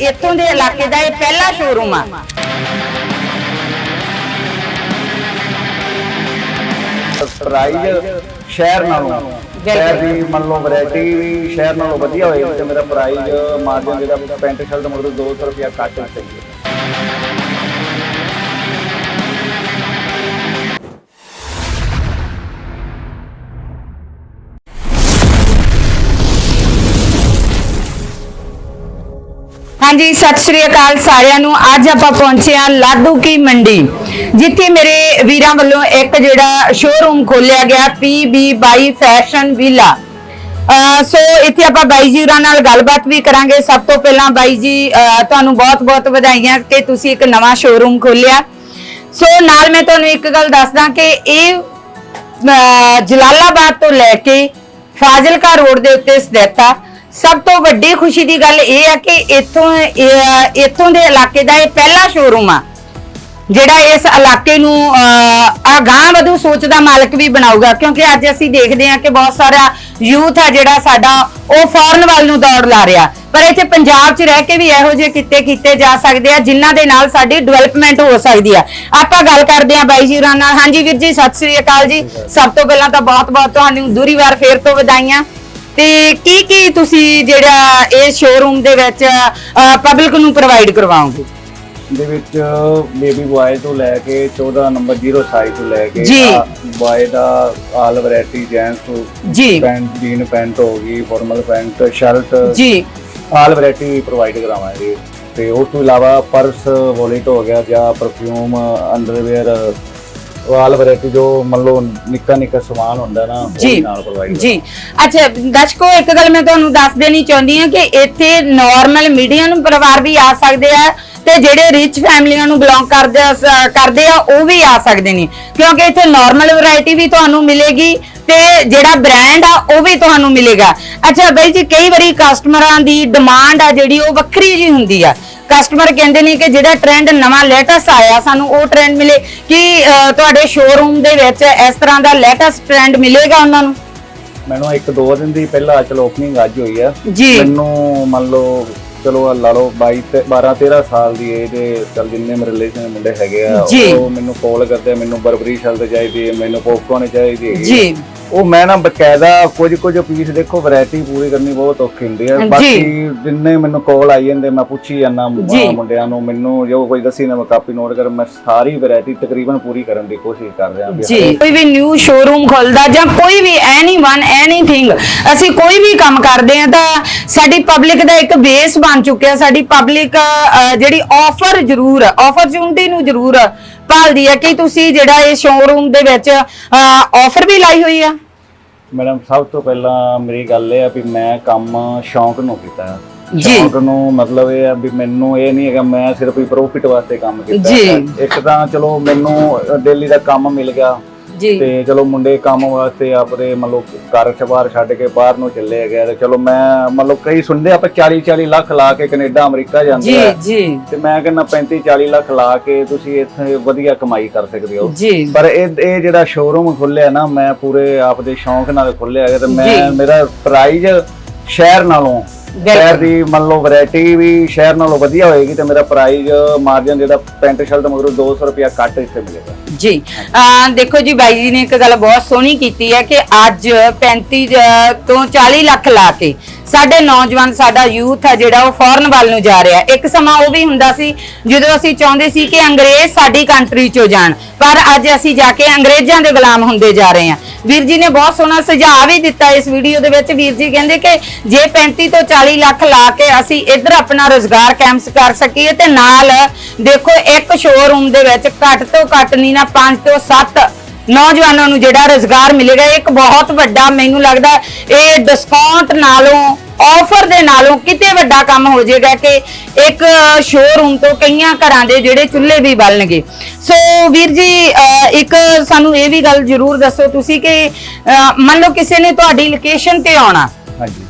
ਇੱਥੋਂ ਦੇ ਇਲਾਕੇ ਦਾ ਇਹ ਪਹਿਲਾ ਸ਼ੋਰੂਮ ਆ। ਪ੍ਰਾਈਜ਼ ਸ਼ਹਿਰ ਨਾਲੋਂ। ਸ਼ਹਿਰ ਦੀ ਮੰਨ ਲਓ ਵੈਰਾਈਟੀ ਵੀ ਸ਼ਹਿਰ ਨਾਲੋਂ ਵਧੀਆ ਹੋਏਗੀ ਤੇ ਮੇਰਾ ਪ੍ਰਾਈਜ਼ ਮਾਰਜਨ ਜਿਹੜਾ ਪੈਂਟ ਸ਼ਰਟ ਮਤਲਬ 200 ਰੁਪਿਆ ਘੱਟ ਚਾਹੀਏ ਹਾਂਜੀ, ਸਤਿ ਸ਼੍ਰੀ ਅਕਾਲ ਸਾਰਿਆਂ ਨੂੰ। ਅੱਜ ਆਪਾਂ ਪਹੁੰਚੇ ਹਾਂ ਲਾਡੂ ਕੀ ਮੰਡੀ। ਜਿੱਥੇ ਮੇਰੇ ਵੀਰਾਂ ਵੱਲੋਂ ਇੱਕ ਜਿਹੜਾ ਸ਼ੋਰੂਮ ਖੋਲਿਆ ਗਿਆ PB22 ਫੈਸ਼ਨ ਵਿਲਾ। ਅਹ, ਸੋ ਇੱਥੇ ਆਪਾਂ ਬਾਈ ਜੀ ਹੋਰਾਂ ਨਾਲ ਗੱਲਬਾਤ ਵੀ ਕਰਾਂਗੇ। ਸਭ ਤੋਂ ਪਹਿਲਾਂ ਬਾਈ ਜੀ ਤੁਹਾਨੂੰ ਬਹੁਤ-ਬਹੁਤ ਵਧਾਈਆਂ ਕਿ ਤੁਸੀਂ ਇੱਕ ਨਵਾਂ ਸ਼ੋਰੂਮ ਖੋਲਿਆ। ਸੋ ਨਾਲ ਮੈਂ ਤੁਹਾਨੂੰ ਇੱਕ ਗੱਲ ਦੱਸਦਾ ਕਿ ਇਹ ਜਲਾਲਾਬਾਦ ਤੋਂ ਲੈ ਕੇ ਫਾਜ਼ਿਲਕਾ ਰੋਡ ਦੇ ਉੱਤੇ ਸਥਿਤ ਆ। ਸਭ ਤੋਂ ਵੱਡੀ ਖੁਸ਼ੀ ਦੀ ਗੱਲ ਇਹ ਆ ਕਿ ਇੱਥੋਂ ਇੱਥੋਂ ਦੇ ਇਲਾਕੇ ਦਾ ਇਹ ਪਹਿਲਾ ਸ਼ੋਰੂਮ ਆ, ਜਿਹੜਾ ਇਸ ਇਲਾਕੇ ਨੂੰ ਆ ਗਾਂ ਵਧੂ ਸੋਚ ਦਾ ਮਾਲਕ ਵੀ ਬਣਾਊਗਾ, ਕਿਉਂਕਿ ਅੱਜ ਅਸੀਂ ਦੇਖਦੇ ਹਾਂ ਕਿ ਬਹੁਤ ਸਾਰਾ ਯੂਥ ਆ ਜਿਹੜਾ ਸਾਡਾ, ਉਹ ਫੋਰਨ ਵੱਲ ਨੂੰ ਦੌੜ ਲਾ ਰਿਹਾ। ਪਰ ਇੱਥੇ ਪੰਜਾਬ 'ਚ ਰਹਿ ਕੇ ਵੀ ਇਹੋ ਜਿਹੇ ਕਿੱਤੇ ਕੀਤੇ ਜਾ ਸਕਦੇ ਆ, ਜਿਨ੍ਹਾਂ ਦੇ ਨਾਲ ਸਾਡੀ ਡਿਵੈਲਪਮੈਂਟ ਹੋ ਸਕਦੀ ਆ। ਆਪਾਂ ਗੱਲ ਕਰਦੇ ਹਾਂ ਬਾਈ ਜੀ ਹੋਰਾਂ ਨਾਲ। ਹਾਂਜੀ ਵੀਰ ਜੀ, ਸਤਿ ਸ੍ਰੀ ਅਕਾਲ ਜੀ। ਸਭ ਤੋਂ ਪਹਿਲਾਂ ਤਾਂ ਬਹੁਤ-ਬਹੁਤ ਤੁਹਾਨੂੰ ਦੂਰੀ ਵਾਰ ਫੇਰ ਤੋਂ ਵਧਾਈਆਂ। ਤੇ ਕੀ ਕੀ ਤੁਸੀਂ ਜਿਹੜਾ ਇਹ ਸ਼ੋਰੂਮ ਦੇ ਵਿੱਚ ਪਬਲਿਕ ਨੂੰ ਪ੍ਰੋਵਾਈਡ ਕਰਵਾਓਗੇ? ਦੇ ਵਿੱਚ ਬੇਬੀ ਬॉय ਤੋਂ ਲੈ ਕੇ 14 ਨੰਬਰ 0 ਸਾਈਜ਼ ਤੋਂ ਲੈ ਕੇ ਜੀ। ਬॉय ਦਾ ਆਲ ਵੈਰਾਈਟੀ ਜੈਂਟਸ ਜੀ। ਪੈਂਟ ਜੀਨ ਪੈਂਟ ਹੋ ਗਈ ਫਾਰਮਲ ਪੈਂਟ ਸ਼ਰਟ ਜੀ। ਆਲ ਵੈਰਾਈਟੀ ਪ੍ਰੋਵਾਈਡ ਕਰਾਵਾਂਗੇ ਤੇ ਉਸ ਤੋਂ ਇਲਾਵਾ ਪਰਸ ਵਾਲਟ ਹੋ ਗਿਆ ਜਾਂ ਪਰਫਿਊਮ ਅੰਡਰਵੇਅਰ ਆਲ ਵੈਰਾਈਟੀ ਜੋ ਮੰਨ ਲਓ ਨਿੱਕਾ ਨਿੱਕਾ ਸਮਾਨ ਹੁੰਦਾ ਨਾ ਉਹ ਜੀ ਨਾਲ ਪ੍ਰੋਵਾਈਡ ਜੀ। ਅੱਛਾ ਦਰਸ਼ਕੋ ਇੱਕ ਗੱਲ ਮੈਂ ਤੁਹਾਨੂੰ ਦੱਸ ਦੇਣੀ ਚਾਹੁੰਦੀ ਹਾਂ ਕਿ ਇੱਥੇ ਨਾਰਮਲ ਮੀਡੀਅਮ ਪਰਿਵਾਰ ਵੀ ਆ ਸਕਦੇ ਆ ਤੇ ਜਿਹੜੇ ਰਿਚ ਫੈਮਲੀਆਂ ਨੂੰ ਬਿਲੋਂਗ ਕਰਦੇ ਆ ਸ- ਕਰਦੇ ਆ ਉਹ ਵੀ ਆ ਸਕਦੇ ਨੇ। ਕਿਉਂਕਿ ਇੱਥੇ ਨਾਰਮਲ ਵੈਰਾਈਟੀ ਵੀ ਤੁਹਾਨੂੰ ਮਿਲੇਗੀ ਤੇ ਜਿਹੜਾ ਬ੍ਰਾਂਡ ਆ ਉਹ ਵੀ ਤੁਹਾਨੂੰ ਮਿਲੇਗਾ। ਅੱਛਾ ਬਾਈ ਜੀ ਕਈ ਵਾਰੀ ਕਸਟਮਰਾਂ ਦੀ ਡਿਮਾਂਡ ਆ ਜਿਹੜੀ ਉਹ ਵੱਖਰੀ ਜੀ ਹੁੰਦੀ ਆ। ਕਸਟਮਰ ਕਹਿੰਦੇ ਨੇ ਕਿ ਜਿਹੜਾ ਟ੍ਰੈਂਡ ਨਵਾਂ ਲੇਟੈਸਟ ਆਇਆ ਸਾਨੂੰ ਉਹ ਟ੍ਰੈਂਡ ਮਿਲੇ ਕਿ ਤੁਹਾਡੇ ਸ਼ੋਰੂਮ ਦੇ ਵਿੱਚ ਇਸ ਤਰ੍ਹਾਂ ਦਾ ਲੇਟੈਸਟ ਟ੍ਰੈਂਡ ਮਿਲੇਗਾ ਉਹਨਾਂ ਨੂੰ ਮੈਨੂੰ ਇੱਕ ਦੋ ਦਿਨ ਦੀ ਪਹਿਲਾਂ ਚਲੋ ਓਪਨਿੰਗ ਅੱਜ ਹੋਈ ਆ। ਮੈਨੂੰ ਮੰਨ ਲਓ ਚਲੋ ਲਾ ਲਓ 22 ਤੇ 12 13 ਸਾਲ ਦੀ ਏਜ ਦੇ ਚਲ ਜਿੰਨੇ ਮੇਰੇ ਰਿਲੇਸ਼ਨ ਮੁੰਡੇ ਹੈਗੇ ਆ। ਉਹ ਮੈਨੂੰ ਕਾਲ ਕਰਦੇ ਆ ਮੈਨੂੰ ਬਰਬਰੀ ਸ਼ਲਟ ਚਾਹੀਦੀ ਮੈਨੂੰ ਪੌਪਕੌਰਨ ਚਾਹੀਦੀ। ਜੀ ਉਹ ਮੈਂ ਨਾ ਬਕਾਇਦਾ ਕੁਝ ਕੁਝ ਪੀਸ ਦੇਖੋ ਵੈਰਾਈਟੀ ਪੂਰੀ ਕਰਨੀ ਬਹੁਤ ਔਖੀ ਹੁੰਦੀ ਹੈ। ਬਾਕੀ ਜਿੰਨੇ ਮੈਨੂੰ ਕਾਲ ਆਈ ਜਾਂਦੇ ਮੈਂ ਪੁੱਛੀ ਜਾਂਦਾ। ਮੁੰਡਿਆਂ ਨੂੰ ਮੈਨੂੰ ਜੋ ਕੋਈ ਦੱਸੀ ਨਾ ਮੈਂ ਕਾਪੀ ਨੋਟ ਕਰ ਮੈਂ ਸਾਰੀ ਵੈਰਾਈਟੀ ਤਕਰੀਬਨ ਪੂਰੀ ਕਰਨ ਦੀ ਕੋਸ਼ਿਸ਼ ਕਰ ਰਿਹਾ ਜੀ ਕੋਈ ਵੀ ਨਿਊ ਸ਼ੋਰੂਮ ਖੁੱਲਦਾ ਜਾਂ ਕੋਈ ਵੀ ਐਨੀਵਨ ਐਨੀਥਿੰਗ ਅਸੀਂ ਕੋਈ ਵੀ ਕੰਮ ਕਰਦੇ ਆ ਤਾਂ ਸਾਡੀ ਪਬਲਿਕ ਦਾ ਇੱਕ ਬੇਸ ਬਣ ਚੁੱਕਿਆ ਸਾਡੀ ਪਬਲਿਕ ਜਿਹੜੀ ਆਫਰ ਜ਼ਰੂਰ ਆਪਰਚੂਨਿਟੀ ਨੂੰ ਜ਼ਰੂਰ ਭਾਲਦੀ ਹੈ ਕਿ ਤੁਸੀਂ ਜਿਹੜਾ ਇਹ ਸ਼ੋਰੂਮ ਦੇ ਵਿੱਚ ਆਫਰ ਵੀ ਲਾਈ ਹੋਈ ਆ ਮੈਡਮ ਸਭ ਤੋਂ ਪਹਿਲਾਂ ਮੇਰੀ ਗੱਲ ਇਹ ਆ ਵੀ ਮੈਂ ਕੰਮ ਸ਼ੌਂਕ ਨੂੰ ਕੀਤਾ ਹੈ। ਜੀ। ਸ਼ੌਂਕ ਨੂੰ ਮਤਲਬ ਇਹ ਆ ਵੀ ਮੈਨੂੰ ਇਹ ਨਹੀਂ ਹੈਗਾ ਮੈਂ ਸਿਰਫ ਹੀ ਪ੍ਰੋਫਿਟ ਵਾਸਤੇ ਕੰਮ ਕੀਤਾ ਜੀ। ਇੱਕ ਤਾਂ ਚਲੋ ਮੈਨੂੰ ਡੇਲੀ ਦਾ ਕੰਮ ਮਿਲ ਗਿਆ ਜੀ। ਤੇ ਚਲੋ ਮੁੰਡੇ ਕੰਮ ਵਾਸਤੇ ਆਪਦੇ ਮਤਲਬ ਘਰ ਚਬਾਰ ਛੱਡ ਕੇ ਬਾਹਰ ਨੂੰ ਚੱਲੇ ਗਏ ਤੇ ਚਲੋ ਮੈਂ ਮਤਲਬ ਕਈ ਸੁਣਦੇ ਆਪਾਂ 40 40 ਲੱਖ ਲਾ ਕੇ ਕੈਨੇਡਾ ਅਮਰੀਕਾ ਜਾਂਦੇ ਜੀ ਆ। ਜੀ। ਤੇ ਮੈਂ ਕਹਿੰਦਾ 35 40 ਲੱਖ ਲਾ ਕੇ ਤੁਸੀਂ ਇੱਥੇ ਵਧੀਆ ਕਮਾਈ ਕਰ ਸਕਦੇ ਹੋ। ਜੀ। ਪਰ ਇਹ ਇਹ ਜਿਹੜਾ ਸ਼ੋਰੂਮ ਖੁੱਲਿਆ ਨਾ ਮੈਂ ਪੂਰੇ ਆਪਦੇ ਸ਼ੌਂਕ ਨਾਲ ਖੁੱਲਿਆ ਹੈ ਤੇ ਮੈਂ ਜੀ। ਮੇਰਾ ਪ੍ਰਾਈਜ਼ ਸ਼ਹਿਰ ਨਾਲੋਂ ਸ਼ਹਿਰ ਦੀ ਮੰਨ ਲਓ ਵੈਰਾਈਟੀ ਵੀ ਸ਼ਹਿਰ ਨਾਲੋਂ ਵਧੀਆ ਹੋਏਗੀ ਤੇ ਮੇਰਾ ਪ੍ਰਾਈਜ਼ ਮਾਰਜਨ ਜਿਹੜਾ ਪੈਂਟ ਸ਼ਰਟ ਮਗਰੋਂ 200 ਰੁਪਿਆ ਘੱਟ ਇੱਥੇ ਮਿਲੇਗਾ। ਜੀ ਅਹ ਦੇਖੋ ਜੀ ਬਾਈ ਜੀ ਨੇ ਇੱਕ ਗੱਲ ਬਹੁਤ ਸੋਹਣੀ ਕੀਤੀ ਹੈ ਕਿ ਅੱਜ 35 ਜ- ਤੋਂ 40 ਲੱਖ ਲਾ ਕੇ ਸਾਡੇ ਨੌਜਵਾਨ ਸਾਡਾ ਯੂਥ ਹੈ ਜਿਹੜਾ ਉਹ ਫੋਰਨ ਵੱਲ ਨੂੰ ਜਾ ਰਿਹਾ ਇੱਕ ਸਮਾਂ ਉਹ ਵੀ ਹੁੰਦਾ ਸੀ ਜਦੋਂ ਅਸੀਂ ਚਾਹੁੰਦੇ ਸੀ ਕਿ ਅੰਗਰੇਜ਼ ਸਾਡੀ ਕੰਟਰੀ ਚੋਂ ਜਾਣ ਪਰ ਅੱਜ ਅਸੀਂ ਜਾ ਕੇ ਅੰਗਰੇਜ਼ਾਂ ਦੇ ਗੁਲਾਮ ਹੁੰਦੇ ਜਾ ਰਹੇ ਹਾਂ। ਵੀਰ ਜੀ ਨੇ ਬਹੁਤ ਸੋਹਣਾ ਸੁਝਾਅ ਵੀ ਦਿੱਤਾ ਇਸ ਵੀਡੀਓ ਦੇ ਵਿੱਚ। ਵੀਰ ਜੀ ਕਹਿੰਦੇ ਕਿ ਜੇ 35 ਤੋਂ 40 ਲੱਖ ਲਾ ਕੇ ਅਸੀਂ ਇੱਧਰ ਆਪਣਾ ਰੋਜ਼ਗਾਰ ਕੈਂਪਸ ਕਰ ਸਕੀਏ ਤੇ ਨਾਲ ਦੇਖੋ ਇੱਕ ਸ਼ੋਰੂਮ ਦੇ ਵਿੱਚ ਘੱਟ ਤੋਂ ਘੱਟ ਨਹੀਂ ਨਾ 5 ਤੋਂ 7 ਨੌਜਵਾਨਾਂ ਨੂੰ ਜਿਹੜਾ ਰੋਜ਼ਗਾਰ ਮਿਲੇਗਾ ਇੱਕ ਬਹੁਤ ਵੱਡਾ ਮੈਨੂੰ ਲੱਗਦਾ ਇਹ ਡਿਸਕਾਊਂਟ ਨਾਲੋਂ ਆਫਰ ਦੇ ਨਾਲੋਂ ਕਿਤੇ ਵੱਡਾ ਕੰਮ ਹੋ ਜਾਏਗਾ ਕਿ ਇੱਕ ਸ਼ੋਰੂਮ ਤੋਂ ਕਈਆਂ ਘਰਾਂ ਦੇ ਜਿਹੜੇ ਚੁੱਲ੍ਹੇ ਵੀ ਬਲਣਗੇ। ਸੋ ਵੀਰ ਜੀ ਇੱਕ ਸਾਨੂੰ ਇਹ ਵੀ ਗੱਲ ਜ਼ਰੂਰ ਦੱਸੋ ਤੁਸੀਂ ਕਿ ਮੰਨ ਲਓ ਕਿਸੇ ਨੇ ਤੁਹਾਡੀ ਲੋਕੇਸ਼ਨ ਤੇ ਆਉਣਾ ਹਾਂਜੀ।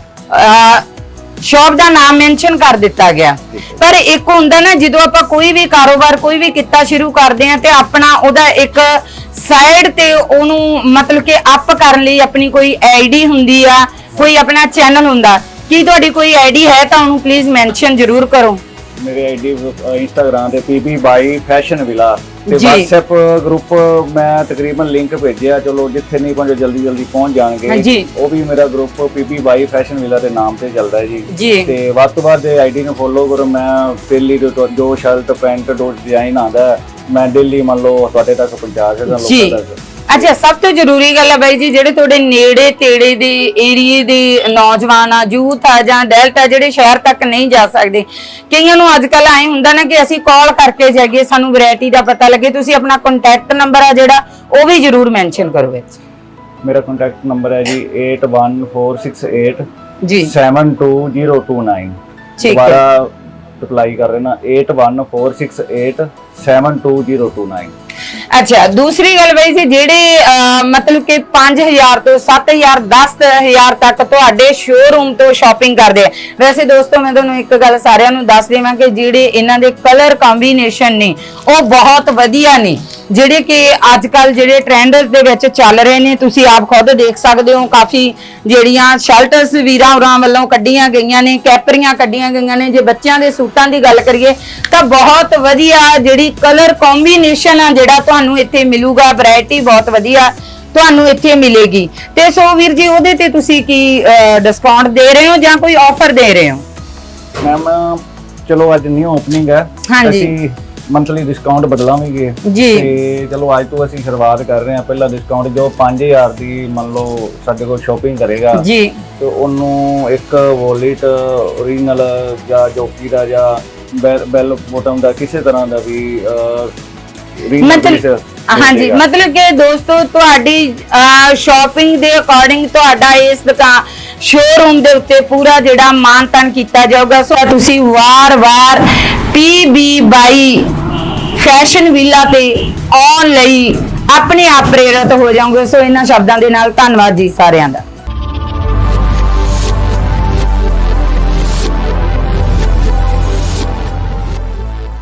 ਸ਼ਾਪ ਦਾ ਨਾਮ ਮੈਂਸ਼ਨ ਕਰ ਦਿੱਤਾ ਗਿਆ। ਪਰ ਇੱਕ ਹੁੰਦਾ ਨਾ ਜਦੋਂ ਆਪਾਂ ਕੋਈ ਵੀ ਕਾਰੋਬਾਰ ਕੋਈ ਵੀ ਕਿੱਤਾ ਸ਼ੁਰੂ ਕਰਦੇ ਆ ਤੇ ਆਪਣਾ ਉਹਦਾ ਇੱਕ ਸਾਈਡ ਤੇ ਉਹਨੂੰ ਮਤਲਬ ਕਿ ਅਪ ਕਰਨ ਲਈ ਆਪਣੀ ਕੋਈ ਆਈਡੀ ਹੁੰਦੀ ਆ ਕੋਈ ਆਪਣਾ ਚੈਨਲ ਹੁੰਦਾ ਕੀ ਤੁਹਾਡੀ ਕੋਈ ਆਈਡੀ ਹੈ ਤਾਂ ਉਹਨੂੰ ਪਲੀਜ਼ ਮੈਂਸ਼ਨ ਜ਼ਰੂਰ ਕਰੋ। ਮੇਰੇ ਆਈਡੀ ਇੰਸਟਾਗ੍ਰਾਮ ਤੇ ਪੀਪੀ ਬਾਈ ਫੈਸ਼ਨ ਵਿਲਾ ਤੇ ਜੀ। WhatsApp ਗਰੁੱਪ ਮੈਂ ਤਕਰੀਬਨ ਲਿੰਕ ਭੇਜਿਆ ਚਲੋ ਜਿੱਥੇ ਨਹੀਂ ਪਹੁੰਚੇ ਜਲਦੀ ਜਲਦੀ ਪਹੁੰਚ ਜਾਣਗੇ। ਹਾਂਜੀ। ਉਹ ਵੀ ਮੇਰਾ group PP by fashion villa ਦੇ ਨਾਮ ਤੇ ਚੱਲਦਾ ਹੈ ਜੀ। ਜੀ। ਤੇ ਵੱਧ ਤੋਂ ਵੱਧ ਆਈਡੀ ਨੂੰ ਫੋਲੋ ਕਰੋ। ਮੈਂ ਡੇਲੀ ਜੋ ਸ਼ਰਟ ਪੈਂਟ ਜੋ ਡਿਜ਼ਾਈਨ ਆਉਂਦਾ ਹੈ, ਮੈਂ ਡੇਲੀ ਮੰਨ ਲਓ ਤੁਹਾਡੇ ਤੱਕ ਪਹੁੰਚਾ ਸਕਦਾ ਜੀ। ਲੋਕਾਂ ਤੱਕ। ਅੱਛਾ ਸਭ ਤੋਂ ਜ਼ਰੂਰੀ ਗੱਲ ਹੈ ਬਾਈ ਜੀ ਜਿਹੜੇ ਤੁਹਾਡੇ ਨੇੜੇ ਤੇੜੇ ਦੇ ਏਰੀਏ ਦੇ ਨੌਜਵਾਨ ਆ ਯੂਥ ਆ ਜਾਂ ਡੈਲਟ ਜਿਹੜੇ ਸ਼ਹਿਰ ਤੱਕ ਨਹੀਂ ਜਾ ਸਕਦੇ ਕਈਆਂ ਨੂੰ ਅੱਜ ਕੱਲ ਐ ਹੁੰਦਾ ਨਾ ਕਿ ਅਸੀਂ ਕਾਲ ਕਰਕੇ ਜਾਈਏ ਸਾਨੂੰ ਵੈਰਾਈਟੀ ਦਾ ਪਤਾ ਲੱਗੇ ਤੁਸੀਂ ਆਪਣਾ ਕੰਟੈਕਟ ਨੰਬਰ ਆ ਜਿਹੜਾ ਉਹ ਵੀ ਜ਼ਰੂਰ ਮੈਂਸ਼ਨ ਕਰੋ ਵਿੱਚ। ਮੇਰਾ ਕੰਟੈਕਟ ਨੰਬਰ ਹੈ ਜੀ 81468 ਜੀ। 72029 ਠੀਕ ਹੈ। ਦੁਬਾਰਾ ਰਿਪਲਾਈ ਕਰ ਰਹੇ ਨਾ 81468 72029 ਅੱਛਾ, ਦੂਸਰੀ ਗੱਲ ਬਈ ਜੀ, ਜਿਹੜੇ ਮਤਲਬ ਕਿ 5000 ਤੋਂ 7000 10000 ਤੱਕ ਤੁਹਾਡੇ ਸ਼ੋਰੂਮ ਤੋਂ ਸ਼ਾਪਿੰਗ ਕਰਦੇ ਆ। ਵੈਸੇ ਦੋਸਤੋ, ਮੈਂ ਤੁਹਾਨੂੰ ਇੱਕ ਗੱਲ ਸਾਰਿਆਂ ਨੂੰ ਦੱਸ ਦੇਵਾਂ ਕਿ ਜਿਹੜੇ ਇਹਨਾਂ ਦੇ ਕਲਰ ਕੰਬੀਨੇਸ਼ਨ ਨੇ, ਉਹ ਬਹੁਤ ਵਧੀਆ ਨੇ। ਜਿਹੜੇ ਕਿ ਅੱਜ ਕੱਲ ਜਿਹੜੇ ਟ੍ਰੈਂਡਸ ਦੇ ਵਿੱਚ ਚੱਲ ਰਹੇ ਨੇ, ਤੁਸੀਂ ਆਪ ਖੁਦ ਦੇਖ ਸਕਦੇ ਹੋ, ਕਾਫੀ ਜਿਹੜੀਆਂ ਸ਼ਰਟਸ ਵੀਰਾਂ ਹੋਰਾਂ ਵੱਲੋਂ ਕੱਢੀਆਂ ਗਈਆਂ ਨੇ, ਕੈਪਰੀਆਂ ਕੱਢੀਆਂ ਗਈਆਂ ਨੇ। ਜੇ ਬੱਚਿਆਂ ਦੇ ਸੂਟਾਂ ਦੀ ਗੱਲ ਕਰੀਏ, ਤਾਂ ਬਹੁਤ ਵਧੀਆ ਜਿਹੜੀ ਕਲਰ ਕੰਬੀਨੇਸ਼ਨ ਆ ਜਿਹੜਾ ਤੁਹਾਨੂੰ ਇੱਥੇ ਮਿਲੂਗਾ ਵੈਰਾਈਟੀ ਬਹੁਤ ਵਧੀਆ ਤੁਹਾਨੂੰ ਇੱਥੇ ਮਿਲੇਗੀ। ਤੇ ਸੋ ਵੀਰ ਜੀ ਉਹਦੇ ਤੇ ਤੁਸੀਂ ਕੀ ਡਿਸਕਾਊਂਟ ਦੇ ਰਹੇ ਹੋ ਜਾਂ ਕੋਈ ਆਫਰ ਦੇ ਰਹੇ ਹੋ? ਮੈਮ ਚਲੋ ਅੱਜ ਨਿਊ ਓਪਨਿੰਗ ਹੈ। ਅਸੀਂ ਮੰਥਲੀ ਡਿਸਕਾਊਂਟ ਬਦਲਾਵਾਂਗੇ ਜੀ। ਤੇ ਚਲੋ ਅੱਜ ਤੋਂ ਅਸੀਂ ਸ਼ੁਰੂਆਤ ਕਰ ਰਹੇ ਹਾਂ। ਪਹਿਲਾ ਡਿਸਕਾਊਂਟ ਜੋ 5000 ਦੀ ਮੰਨ ਲਓ ਸਾਡੇ ਕੋਲ ਸ਼ਾਪਿੰਗ ਕਰੇਗਾ ਜੀ। ਤੇ ਉਹਨੂੰ ਇੱਕ ਵੋਲਿਟ ਓਰੀਜਨਲ ਜਾਂ ਜੋਕੀ ਦਾ ਜਾਂ ਬੈਲ- ਬੋਟਮ ਦਾ ਕਿਸੇ ਤਰ੍ਹਾਂ ਦਾ ਵੀ ਮਤਲਬ ਹਾਂਜੀ ਮਤਲਬ ਕਿ ਦੋਸਤੋ ਤੁਹਾਡੀ ਸ਼ਾਪਿੰਗ ਦੇ ਅਕੋਰਡਿੰਗ ਤੁਹਾਡਾ ਇਸ ਦੁਕਾਨ ਸ਼ੋਰੂਮ ਦੇ ਉੱਤੇ ਪੂਰਾ ਜਿਹੜਾ ਮਾਨਤਨ ਕੀਤਾ ਜਾਊਗਾ। ਸੋ ਤੁਸੀਂ ਵਾਰ-ਵਾਰ ਪੀਬੀ ਬਾਈ ਫੈਸ਼ਨ ਵਿਲਾ ਤੇ ਆਉਣ ਲਈ ਆਪਣੇ ਆਪ ਪ੍ਰੇਰਿਤ ਹੋ ਜਾਓਗੇ। ਸੋ ਇਹਨਾਂ ਸ਼ਬਦਾਂ ਦੇ ਨਾਲ ਧੰਨਵਾਦ ਜੀ ਸਾਰਿਆਂ ਦਾ।